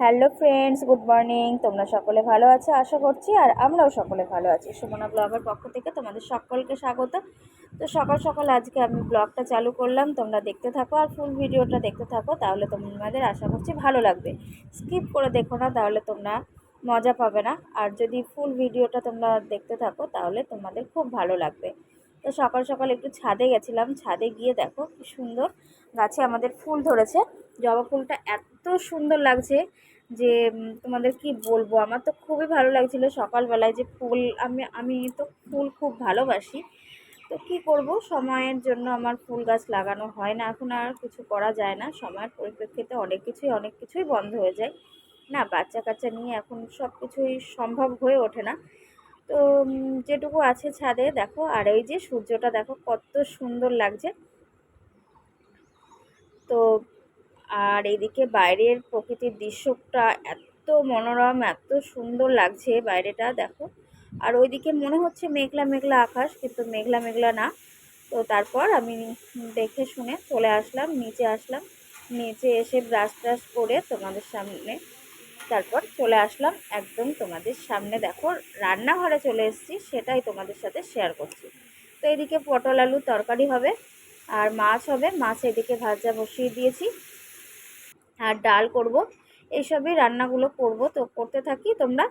Hello friends, good morning. তোমরা সকলে ভালো আছো? আশা করছি, আর আমরাও সকলে ভালো আছি। সুমনা ব্লগের পক্ষ থেকে তোমাদের সকলকে স্বাগত। তো সকাল সকাল আজকে আমি ব্লগটা চালু করলাম। তোমরা দেখতে থাকো আর ফুল ভিডিওটা দেখতে থাকো, তাহলে তোমাদের আশা করছি ভালো লাগবে। স্কিপ করে দেখো না, তাহলে তোমরা মজা পাবে না। আর যদি ফুল ভিডিওটা তোমরা দেখতে থাকো, তাহলে তোমাদের খুব ভালো লাগবে। তো সকাল সকাল একটু ছাদে গেছিলাম। ছাদে গিয়ে দেখো কি সুন্দর গাছে আমাদের ফুল ধরেছে। জবা ফুলটা এত সুন্দর লাগছে যে তোমাদের কি বলব? আমার তো খুবই ভালো লাগছিল সকালবেলায় যে ফুল, আমি আমি তো ফুল খুব ভালোবাসি। তো কি করব? সময়ের জন্য আমার ফুল গাছ লাগানো হয় না। এখন আর কিছু করা যায় না। সময়ের পরিপ্রেক্ষিতে অনেক কিছুই অনেক কিছুই বন্ধ হয়ে যায়। না বাচ্চা কাচ্চা নিয়ে এখন সব কিছুই সম্ভব হয়ে ওঠে না। তো যেটুকু আছে ছাদে, দেখো, আর এই যে সূর্যটা, দেখো, কত সুন্দর লাগছে। তো, আর এদিকে বাইরের প্রকৃতির দৃশ্যটা এত মনোরম, এত সুন্দর লাগছে বাইরেটা, দেখো। আর ওইদিকে মনে হচ্ছে মেঘলা মেঘলা আকাশ, কিন্তু মেঘলা মেঘলা না। তো তারপর আমি দেখে শুনে চলে আসলাম, নিচে আসলাম। নিচে এসে ব্রাশ ট্রাশ করে তোমাদের সামনে তারপর চলে আসলাম একদম তোমাদের সামনে। দেখো, রান্নাঘরে চলে এসেছি, সেটাই তোমাদের সাথে শেয়ার করছি। তো এদিকে পটল আলু তরকারি হবে, আর মাছ হবে। মাছ এদিকে ভাজা বসিয়ে দিয়েছি। আর ডাল করব। এইসবই রান্নাগুলো করব, তো করতে থাকি তোমরা,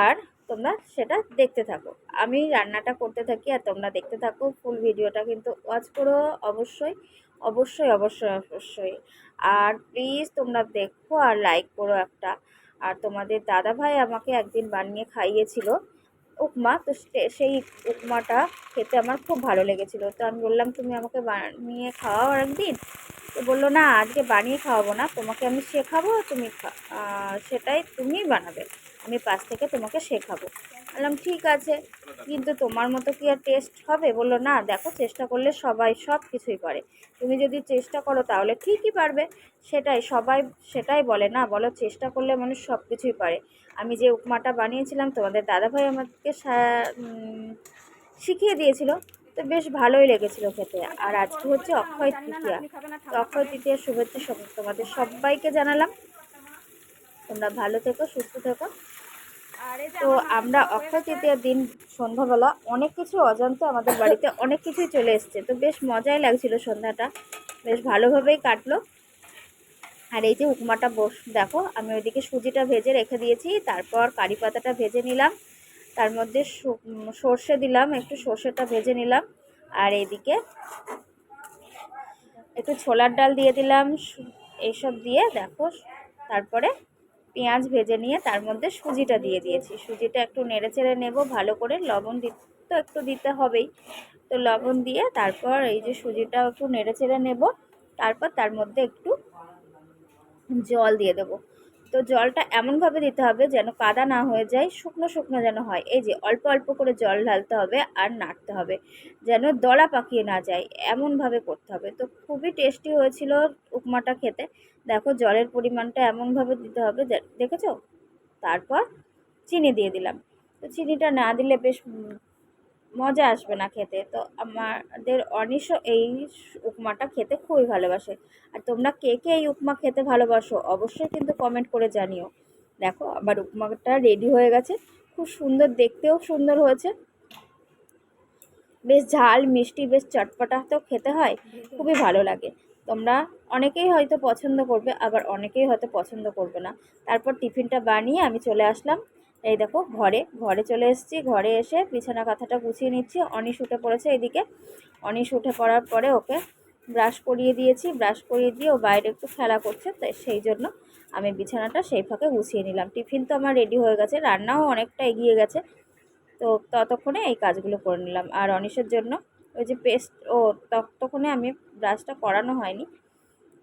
আর তোমরা সেটা দেখতে থাকো। আমি রান্নাটা করতে থাকি, আর তোমরা দেখতে থাকো। ফুল ভিডিওটা কিন্তু ওয়াচ করো অবশ্যই অবশ্যই অবশ্যই অবশ্যই। আর প্লিজ তোমরা দেখো আর লাইক করো একটা। আর তোমাদের দাদা ভাই আমাকে একদিন বানিয়ে খাইয়েছিল উপমা। তো সেই উপমাটা খেতে আমার খুব ভালো লেগেছিল। তো আমি বললাম, তুমি আমাকে বানিয়ে খাওয়াও একদিন তো বলল, না, আজকে বানিয়ে খাওয়াবো না। তোমাকে আমি শেখাবো, তুমি সেটাই তুমি বানাবে। আমি পাশ থেকে তোমাকে শেখাবো। বললাম, ঠিক আছে। কিন্তু তোমার মতো কি আর টেস্ট হবে? বলল, না, দেখো, চেষ্টা করলে সবাই সব কিছুই পারে তুমি যদি চেষ্টা করো, তাহলে ঠিকই পারবে। সেটাই, সবাই সেটাই বলে, না, বলো, চেষ্টা করলে মানুষ সব কিছুই পারে। আমি যে উপমাটা বানিয়েছিলাম, তোমাদের দাদাভাই আমাকে শিখিয়ে দিয়েছিল, তো বেশ ভালোই লেগেছিল খেতে। আর আজকে হচ্ছে অক্ষয় তৃতীয়া। তো অক্ষয় তৃতীয়ার শুভেচ্ছা তোমাদের সবাইকে জানালাম। তোমরা ভালো থেকো, সুস্থ থেকো। তো আমরা অক্ষয় তৃতীয়ার দিন সন্ধ্যাবেলা অনেক কিছু অজান্তে আমাদের বাড়িতে অনেক কিছুই চলে এসছে। তো বেশ মজাই লাগছিল সন্ধ্যাটা। বেশ ভালোভাবেই কাটলো। আর এই যে উপমাটা বস দেখো আমি ওইদিকে সুজিটা ভেজে রেখে দিয়েছি। তারপর কারি পাতাটা ভেজে নিলাম। তার মধ্যে সর্ষে দিলাম একটু সর্ষেটা ভেজে নিলাম। আর এইদিকে একটু ছোলার ডাল দিয়ে দিলাম এইসব দিয়ে দেখো তারপরে পেঁয়াজ ভেজে নিয়ে তার মধ্যে সুজিটা দিয়ে দিয়েছি। সুজিটা একটু নেড়ে চেড়ে নেব, ভালো করে লবণ দি তো একটু দিতে হবেই। তো লবণ দিয়ে তারপর এই যে সুজিটা একটু নেড়ে চেড়ে নেব, তারপর তার মধ্যে একটু জল দিয়ে দেবো। তো জলটা এমনভাবে দিতে হবে যেন কাদা না হয়ে যায়, শুকনো শুকনো যেন হয়। এই যে অল্প অল্প করে জল ঢালতে হবে আর নাড়তে হবে যেন দলা পাকিয়ে না যায়, এমনভাবে করতে হবে। তো খুবই টেস্টি হয়েছিল উপমাটা খেতে। দেখো জলের পরিমাণটা এমনভাবে দিতে হবে দেখেছ? তারপর চিনি দিয়ে দিলাম। তো চিনিটা না দিলে বেশ মজা আসবে না খেতে। তো আমাদের অনিশ এই উপমাটা খেতে খুবই ভালোবাসে। আর তোমরা কে কে এই উপমা খেতে ভালোবাসো অবশ্যই কিন্তু কমেন্ট করে জানিও। দেখো, আমার উপমাটা রেডি হয়ে গেছে। খুব সুন্দর, দেখতেও সুন্দর হয়েছে। বেশ ঝাল, মিষ্টি, বেশ চটপটা তো খেতে হয়। খুবই ভালো লাগে। তোমরা অনেকেই হয়তো পছন্দ করবে, আবার অনেকেই হয়তো পছন্দ করবে না। তারপর টিফিনটা বানিয়ে আমি চলে আসলাম। এই দেখো, ঘরে ঘরে চলে এসেছি, ঘরে এসে বিছানা কাঁথাটা গুছিয়ে নিচ্ছি, অনিশ উঠে পড়েছে এদিকে। অনিশ উঠে পড়ার পরে ওকে ব্রাশ করিয়ে দিয়েছি, ব্রাশ করিয়ে দিয়ে ও বাইরে একটু খেলা করছে তাই সেই জন্য আমি বিছানাটা সেই ফাঁকে গুছিয়ে নিলাম। টিফিন তো আমার রেডি হয়ে গেছে, রান্নাও অনেকটা এগিয়ে গেছে, তো ততক্ষণে এই কাজগুলো করে নিলাম। আর অনিশের জন্য ওই যে পেস্ট ও ততক্ষণে আমি ব্রাশটা করানো হয়নি,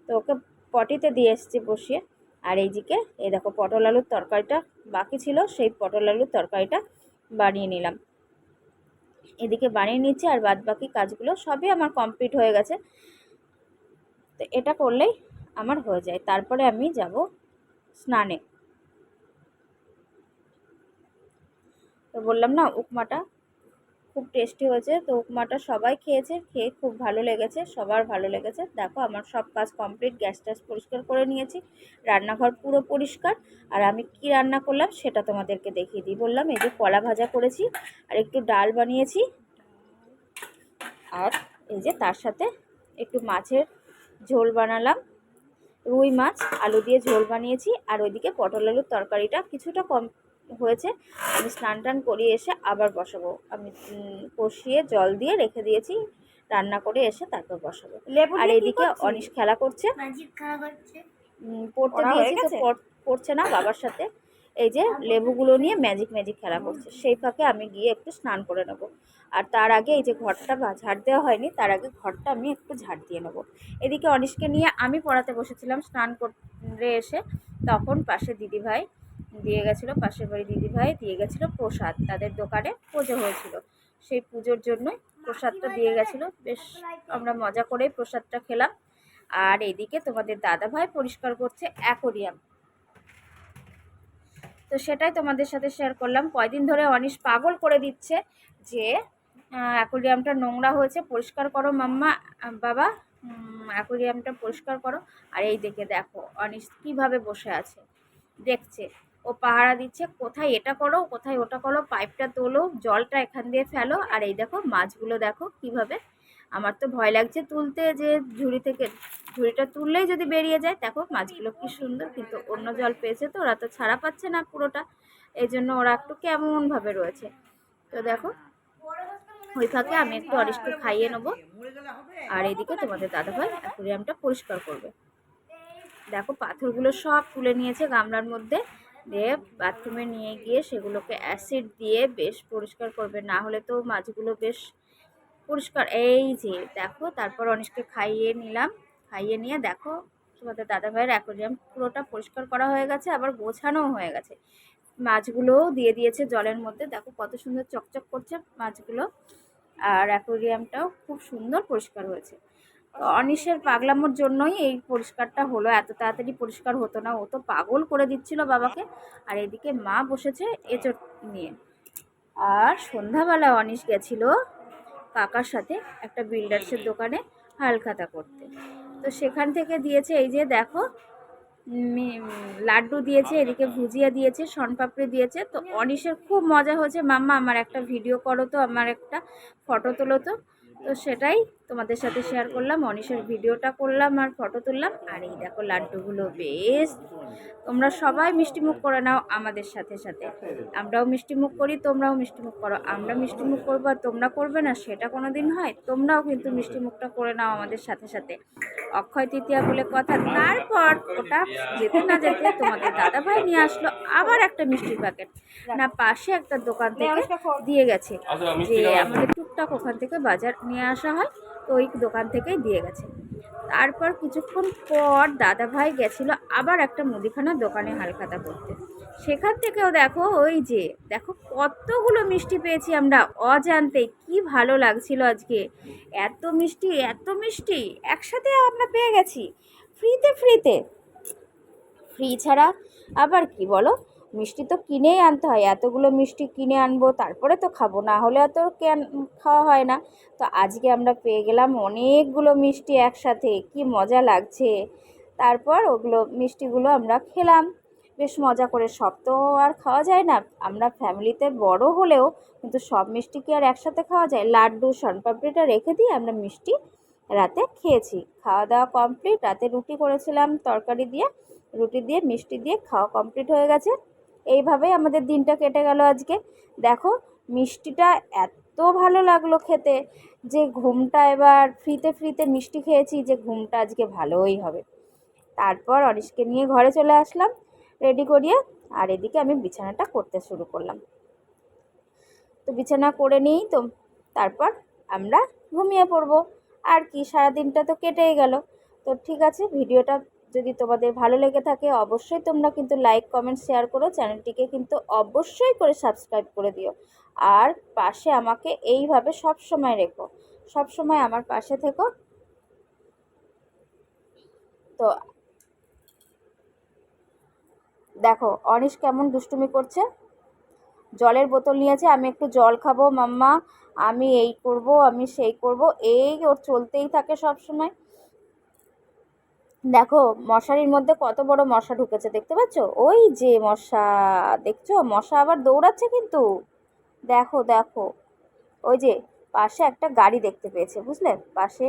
তো ওকে পটিতে দিয়ে এসেছি বসিয়ে। আর এইদিকে, এই দেখো পটল আলুর তরকারিটা বাকি ছিল, সেই পটল আলুর তরকারিটা বানিয়ে নিলাম। এদিকে বানিয়ে নিচ্ছি আর বাদ বাকি কাজগুলো সবই আমার কমপ্লিট হয়ে গেছে। তো এটা করলেই আমার হয়ে যায়। তারপরে আমি যাব স্নানে। তো বললাম না, উপমাটা খুব টেস্টি হয়েছে। তো উপমাটা সবাই খেয়েছে, খেয়ে খুব ভালো লেগেছে, সবার ভালো লেগেছে। দেখো, আমার সব কাজ কমপ্লিট গ্যাস ট্যাস পরিষ্কার করে নিয়েছি। রান্নাঘর পুরো পরিষ্কার। আর আমি কি রান্না করলাম সেটা তোমাদেরকে দেখিয়ে দিই। বললাম, এই যে কলা ভাজা করেছি, আর একটু ডাল বানিয়েছি। আর এই যে তার সাথে একটু মাছের ঝোল বানালাম। রুই মাছ, আলু দিয়ে ঝোল বানিয়েছি। আর ওইদিকে পটল আলুর তরকারিটা কিছুটা কম হয়েছে আমি স্নান টান করিয়ে এসে আবার বসাবো। আমি কষিয়ে জল দিয়ে রেখে দিয়েছি রান্না করে এসে তারপর বসাবো। লেবু আর এদিকে অনিশ খেলা করছে। পড়তে দিয়েছি তো পড়ছে না বাবার সাথে। এই যে লেবুগুলো নিয়ে ম্যাজিক ম্যাজিক খেলা করছে। সেই ফাঁকে আমি গিয়ে একটু স্নান করে নেব। আর তার আগে এই যে ঘরটা ঝাড় দেওয়া হয়নি তার আগে ঘরটা আমি একটু ঝাড় দিয়ে নেব। এদিকে অনিশকে নিয়ে আমি পড়াতে বসেছিলাম স্নান করে এসে। তখন পাশে দিদিভাই দিয়ে গেছিল পাশের বাড়ি দিদিভাই, দিয়ে গেছিল প্রসাদ। তাদের দোকানে পুজো হয়েছিল। সেই পুজোর জন্যই প্রসাদটা দিয়ে গেছিল। বেশ, আমরা মজা করেই প্রসাদটা খেলাম। আর এদিকে তোমাদের দাদাভাই পরিষ্কার করছে অ্যাকোরিয়াম। তো সেটাই তোমাদের সাথে শেয়ার করলাম। কয়দিন ধরে অনিশ পাগল করে দিচ্ছে যে অ্যাকোরিয়ামটা নোংরা হয়েছে, পরিষ্কার করো মাম্মা বাবা। অ্যাকোরিয়ামটা পরিষ্কার করো। আর এই দেখে দেখো, অনিশ কীভাবে বসে আছে। দেখছে। ও পাহারা দিচ্ছে, কোথায় এটা করো, কোথায় ওটা করো, পাইপটা তোলো, জলটা এখান দিয়ে ফেলো। আর এই দেখো মাছগুলো দেখো কীভাবে। আমার তো ভয় লাগছে তুলতে যে ঝুড়ি থেকে, ঝুড়িটা তুললেই যদি বেরিয়ে যায়, দেখো মাছগুলো কি সুন্দর, কিন্তু অন্য জল পেয়েছে তো, ওরা তো ছাড়া পাচ্ছে না পুরোটা। এই জন্য ওরা একটু কেমনভাবে রয়েছে। তো দেখো, ওই ফাঁকে আমি একটু অরিশকে খাইয়ে নেব। আর এদিকে তোমাদের দাদাভাই অ্যাকুরিয়ামটা পরিষ্কার করবে। দেখো পাথরগুলো সব তুলে নিয়েছে গামলার মধ্যে। দিয়ে বাথরুমে নিয়ে গিয়ে সেগুলোকে অ্যাসিড দিয়ে বেশ পরিষ্কার করবে। না হলে তো মাছগুলো বেশ পরিষ্কার। এই যে, দেখো, তারপর অনিশকে খাইয়ে নিলাম। খাইয়ে নিয়ে দেখো, তোমাদের দাদাভাইয়ের অ্যাকোরিয়াম পুরোটা পরিষ্কার করা হয়ে গেছে, আবার গোছানোও হয়ে গেছে। মাছগুলোও দিয়ে দিয়েছে জলের মধ্যে। দেখো কত সুন্দর চকচক করছে মাছগুলো। আর অ্যাকোরিয়ামটাও খুব সুন্দর পরিষ্কার হয়েছে। অনিশের পাগলামোর জন্যই এই পরিষ্কারটা হলো। এত তাড়াতাড়ি পরিষ্কার হতো না। ও তো পাগল করে দিচ্ছিল বাবাকে। আর এদিকে মা বসেছে এঁচড় নিয়ে। আর সন্ধ্যাবেলা অনিশ গেছিল কাকার সাথে একটা বিল্ডার্সের দোকানে হালখাতা করতে। তো সেখান থেকে দিয়েছে এই যে দেখো লাড্ডু দিয়েছে, এদিকে ভুজিয়া দিয়েছে, শনপাপড়ি দিয়েছে। তো অনিশের খুব মজা হয়েছে। মাম্মা, আমার একটা ভিডিও করো তো, আমার একটা ফটো তোলো তো। তো সেটাই তোমাদের সাথে শেয়ার করলাম অনিশের ভিডিওটা করলাম আর ফটো তুললাম। আর এই দেখো লাড্ডুগুলো বেশ তোমরা সবাই মিষ্টিমুখ করে নাও আমাদের সাথে সাথে। আমরাও মিষ্টিমুখ করি তোমরাও মিষ্টিমুখ করো। আমরা মিষ্টিমুখ করব আর তোমরা করবে না সেটা কোনো দিন হয় তোমরাও কিন্তু মিষ্টিমুখটা করে নাও আমাদের সাথে সাথে। অক্ষয় তৃতীয়া বলে কথা তারপর ওটা যেতে না যেতে তোমাদের দাদাভাই নিয়ে আসলো আবার একটা মিষ্টির প্যাকেট না পাশে একটা দোকান থেকে দিয়ে গেছে। যে আমাদের টুকটাক ওখান থেকে বাজার নিয়ে আসা হয়। তো ওই দোকান থেকেই দিয়ে গেছে। তারপর কিছুক্ষণ পর দাদাভাই গেছিল আবার একটা মুদিখানার দোকানে হালখাতা করতে। সেখান থেকেও দেখো ওই যে, দেখো কতগুলো মিষ্টি পেয়েছি আমরা। অজান্তে কি ভালো লাগছিল আজকে। এত মিষ্টি এত মিষ্টি, একসাথে আমরা পেয়ে গেছি। ফ্রিতে ফ্রিতে। ফ্রি ছাড়া আবার কি বলো? মিষ্টি তো কিনেই আনতে হয়, এতগুলো মিষ্টি কিনে আনব, তারপরে তো খাব, না হলে তো কেন খাওয়া হয় না। তো আজকে আমরা পেয়ে গেলাম অনেকগুলো মিষ্টি একসাথে, কি মজা লাগছে। তারপর ওগুলো মিষ্টিগুলো আমরা খেলাম। বেশ মজা করে, সব তো আর খাওয়া যায় না। আমরা ফ্যামিলিতে বড় হলেও কিন্তু সব মিষ্টি কি আর একসাথে খাওয়া যায়? লাড্ডু শনপাপড়িটা রেখে দিয়ে আমরা মিষ্টি রাতে খেয়েছি। খাওয়া দাওয়া কমপ্লিট রাতে রুটি করেছিলাম তরকারি দিয়ে, রুটি দিয়ে, মিষ্টি দিয়ে, খাওয়া কমপ্লিট হয়ে গেছে। এইভাবেই আমাদের দিনটা কেটে গেল আজকে। দেখো, মিষ্টিটা এত ভালো লাগল খেতে যে ঘুমটা এবার ফ্রিতে ফ্রিতে মিষ্টি খেয়েছি যে ঘুমটা আজকে ভালোই হবে। তারপর অনিশকে নিয়ে ঘরে চলে আসলাম রেডি করিয়ে, আর এদিকে আমি বিছানাটা করতে শুরু করলাম। তো বিছানা করে নিয়েই তো, তারপর আমরা ঘুমিয়ে পড়ব। আর কি, সারাদিনটা তো কেটেই গেল। তো ঠিক আছে, ভিডিওটা যদি তোমাদের ভালো লেগে থাকে, অবশ্যই তোমরা কিন্তু লাইক কমেন্ট শেয়ার করো। চ্যানেলটিকে কিন্তু অবশ্যই করে সাবস্ক্রাইব করে দিও। আর পাশে আমাকে এইভাবে সব সময় রেখো। সব সময় আমার পাশে থেকো। তো দেখো, অনিশ কেমন দুষ্টুমি করছে। জলের বোতল নিয়েছে, আমি একটু জল খাব, মাম্মা। আমি এই করব, আমি সেই করব, এই ওর চলতেই থাকে সব সময়। দেখো, মশারির মধ্যে কত বড় মশা ঢুকেছে দেখতে পাচ্ছ? ওই যে মশা, দেখছ? মশা আবার দৌড়াচ্ছে কিন্তু। দেখো দেখো। ওই যে পাশে একটা গাড়ি দেখতে পেয়েছে, বুঝলে? পাশে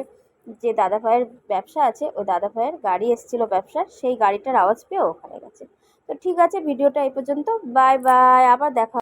যে দাদা ভাইয়ের ব্যবসা আছে, ওই দাদা ভাইয়ের গাড়ি এসেছিল ব্যবসার, সেই গাড়িটার আওয়াজ পেয়ে ওখানে গেছে। তো ঠিক আছে, ভিডিওটা এই পর্যন্ত। Bye bye. আবার দেখা